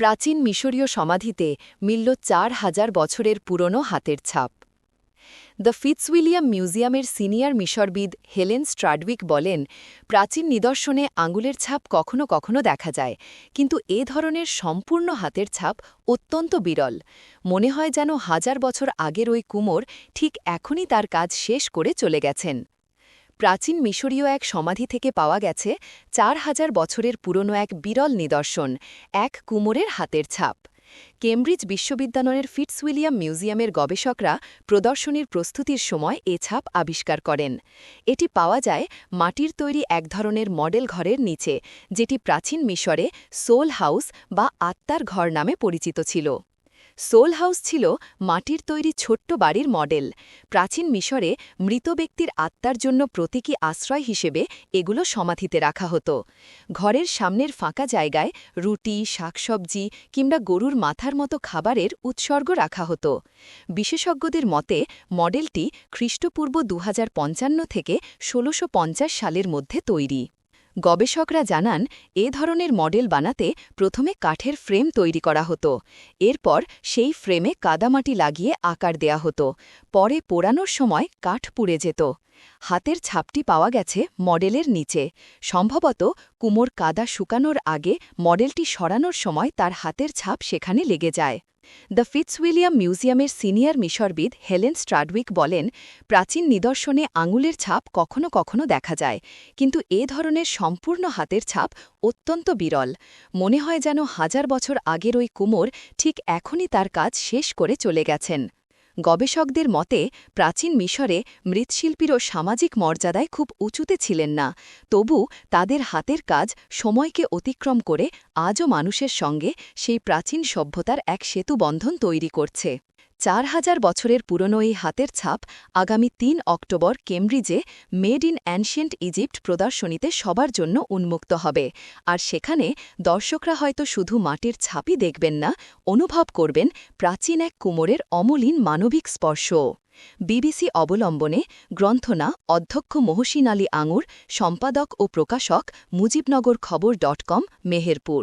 প্রাচীন মিশরীয় সমাধিতে মিলল চার হাজার বছরের পুরনো হাতের ছাপ। দ্য ফিটসউইলিয়াম মিউজিয়ামের সিনিয়র মিশরবিদ হেলেন স্ট্রাডউইক বলেন, প্রাচীন নিদর্শনে আঙুলের ছাপ কখনো কখনো দেখা যায়, কিন্তু এ ধরনের সম্পূর্ণ হাতের ছাপ অত্যন্ত বিরল। মনে হয় যেন হাজার বছর আগের ওই কুমোর ঠিক এখনই তার কাজ শেষ করে চলে গেছেন। প্রাচীন মিশরীয় এক সমাধি থেকে পাওয়া গেছে চার হাজার বছরের পুরনো এক বিরল নিদর্শন, এক কুমোরের হাতের ছাপ। কেমব্রিজ বিশ্ববিদ্যালয়ের ফিটসউইলিয়াম মিউজিয়ামের গবেষকরা প্রদর্শনীর প্রস্তুতির সময় এ ছাপ আবিষ্কার করেন। এটি পাওয়া যায় মাটির তৈরি এক ধরনের মডেল ঘরের নিচে, যেটি প্রাচীন মিশরে সোল হাউস বা আত্মার ঘর নামে পরিচিত ছিল। সোল হাউস ছিল মাটির তৈরি ছোট্ট বাড়ির মডেল। প্রাচীন মিশরে মৃত ব্যক্তির আত্মার জন্য প্রতীকী আশ্রয় হিসেবে এগুলো সমাধিতে রাখা হতো। ঘরের সামনের ফাঁকা জায়গায় রুটি, শাকসবজি কিংবা গরুর মাথার মতো খাবারের উৎসর্গ রাখা হতো। বিশেষজ্ঞদের মতে, মডেলটি খ্রিস্টপূর্ব দু হাজার পঞ্চান্ন থেকে ষোলোশো সালের মধ্যে তৈরি। গবেষকরা জানান, এ ধরনের মডেল বানাতে প্রথমে কাঠের ফ্রেম তৈরি করা হতো। এরপর সেই ফ্রেমে কাদামাটি লাগিয়ে আকার দেয়া হতো। পরে পোড়ানোর সময় কাঠ পুড়ে যেত। হাতের ছাপটি পাওয়া গেছে মডেলের নিচে। সম্ভবত কুমোর কাদা শুকানোর আগে মডেলটি সরানোর সময় তার হাতের ছাপ সেখানে লেগে যায়। দ্য ফিটসউইলিয়াম মিউজিয়ামের সিনিয়র মিশরবিদ হেলেন স্ট্রাডউইক বলেন, প্রাচীন নিদর্শনে আঙুলের ছাপ কখনো কখনো দেখা যায়, কিন্তু এ ধরনের সম্পূর্ণ হাতের ছাপ অত্যন্ত বিরল। মনে হয় যেন হাজার বছর আগের ওই কুমোর ঠিক এখনই তার কাজ শেষ করে চলে গেছেন। গবেষকদের মতে, প্রাচীন মিশরে মৃৎশিল্পীরও সামাজিক মর্যাদায় খুব উঁচুতে ছিলেন না। তবু তাদের হাতের কাজ সময়কে অতিক্রম করে আজও মানুষের সঙ্গে সেই প্রাচীন সভ্যতার এক সেতুবন্ধন তৈরি করছে। চার হাজার বছরের পুরনো এই হাতের ছাপ আগামী তিন অক্টোবর কেমব্রিজে মেড ইন অ্যানশিয়েন্ট ইজিপ্ট প্রদর্শনীতে সবার জন্য উন্মুক্ত হবে। আর সেখানে দর্শকরা হয়তো শুধু মাটির ছাপই দেখবেন না, অনুভব করবেন প্রাচীন এক কুমোরের অমলিন মানবিক স্পর্শ। বিবিসি অবলম্বনে গ্রন্থনা অধ্যক্ষ মহসিন আলী আঙুর, সম্পাদক ও প্রকাশক মুজিবনগর খবর ডট কম, মেহেরপুর।